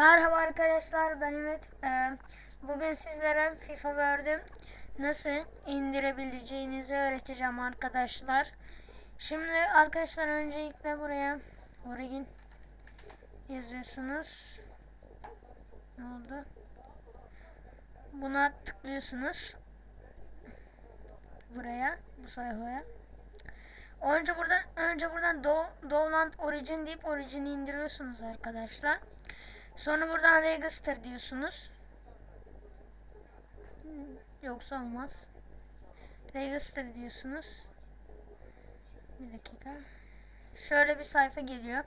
Merhaba arkadaşlar ben Ümit. Ee, bugün sizlere FIFA World'ü nasıl indirebileceğinizi öğreteceğim arkadaşlar. Şimdi arkadaşlar öncelikle buraya Origin yazıyorsunuz. Ne oldu? Buna tıklıyorsunuz. Buraya, bu sayfaya. Önce buradan önce buradan Do Download Origin deyip Origin'i indiriyorsunuz arkadaşlar. Sonra buradan register diyorsunuz. Yoksa olmaz. Register diyorsunuz. Bir dakika. Şöyle bir sayfa geliyor.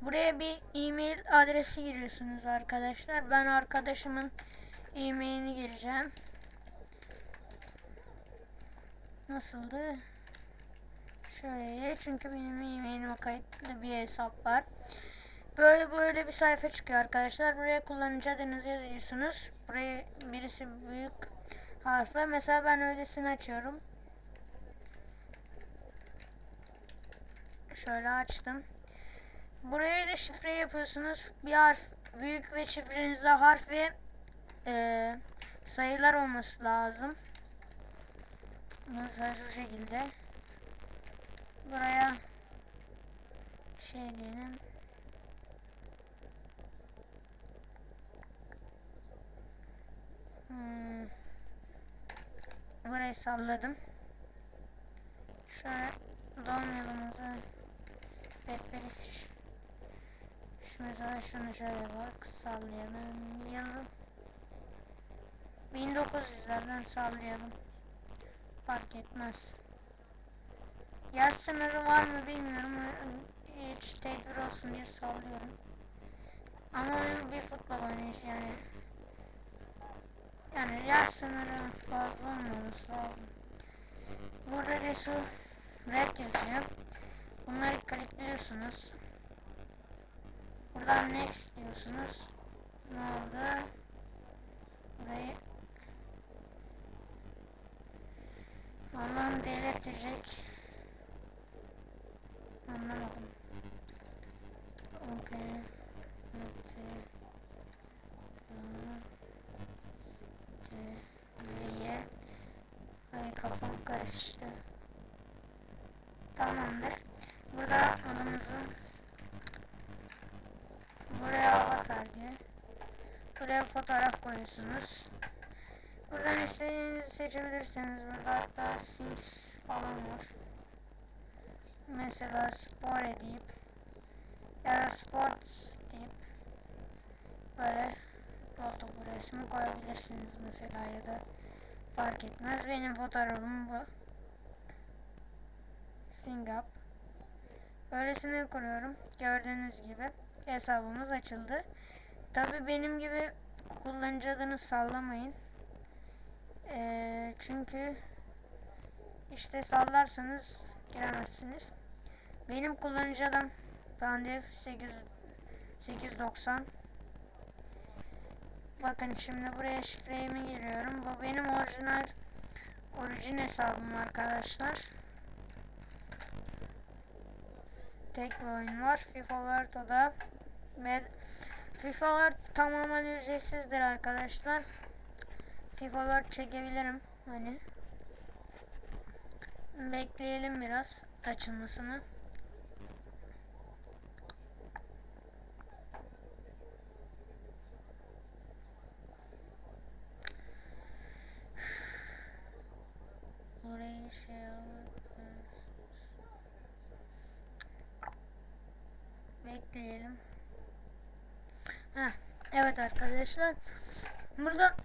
Buraya bir e-mail adresi giriyorsunuz arkadaşlar. Ben arkadaşımın e-mailini gireceğim. Nasıldı? Şöyle çünkü benim e-mailime kayıtlı bir hesap var. Böyle böyle bir sayfa çıkıyor arkadaşlar. Buraya kullanıcı adınızı yazıyorsunuz. Buraya birisi büyük harfle. Mesela ben öylesini açıyorum. Şöyle açtım. Buraya da şifre yapıyorsunuz. Bir harf büyük ve şifrenizde harf ve e, sayılar olması lazım. Mesela şu şekilde. Buraya şey diyelim. Burayı salladım. Şöyle doğum yılımızı rehberi şu mesela şunu şöyle bak sallayalım. Yıl 1900'lerden sallayalım. Fark etmez. Yaş sınırı var mı bilmiyorum. Hiç tedbir olsun diye sallıyorum. Ama bir futbol oynayış yani. Yani yaş sınırı fazla olmaması lazım. Burada Resul Red yazıyor. Bunları klikliyorsunuz. Buradan next diyorsunuz. Ne oldu? Burayı Allah'ım delirtecek. Anlamadım. Okay. Okay. Karıştı. Tamamdır. Burada adımızı buraya avatar diye. Buraya fotoğraf koyuyorsunuz. Buradan istediğinizi seçebilirsiniz. Burada hatta Sims falan var. Mesela spor edip ya da sport deyip böyle fotoğraf resmi koyabilirsiniz mesela ya da fark etmez. Benim fotoğrafım bu. Singap. Böylesini kuruyorum. Gördüğünüz gibi hesabımız açıldı. Tabi benim gibi kullanıcı adını sallamayın. Ee, çünkü işte sallarsanız giremezsiniz. Benim kullanıcı adım Pandev 8 890 Bakın şimdi buraya şifremi giriyorum. Bu benim orijinal orijin hesabım arkadaşlar. Tek bir oyun var. FIFA World o da. FIFA World tamamen ücretsizdir arkadaşlar. FIFA World çekebilirim. Hani. Bekleyelim biraz açılmasını. Orayı şey Bekleyelim. Heh, evet arkadaşlar. Burada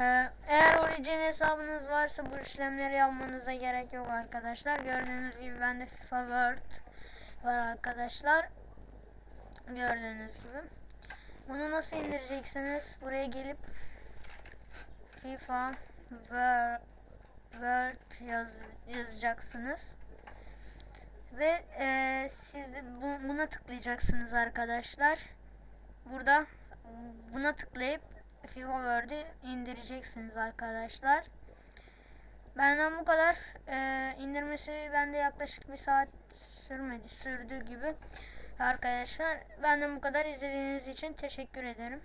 ee, eğer Origin hesabınız varsa bu işlemleri yapmanıza gerek yok arkadaşlar. Gördüğünüz gibi bende FIFA World var arkadaşlar. Gördüğünüz gibi. Bunu nasıl indireceksiniz? Buraya gelip FIFA World, World yaz, yazacaksınız. Ve e, siz de bu, buna tıklayacaksınız arkadaşlar. Burada buna tıklayıp FIFA World'ü indireceksiniz arkadaşlar. Benden bu kadar. Ee, indirmesi bende yaklaşık bir saat sürmedi. Sürdüğü gibi. Arkadaşlar benden bu kadar izlediğiniz için teşekkür ederim.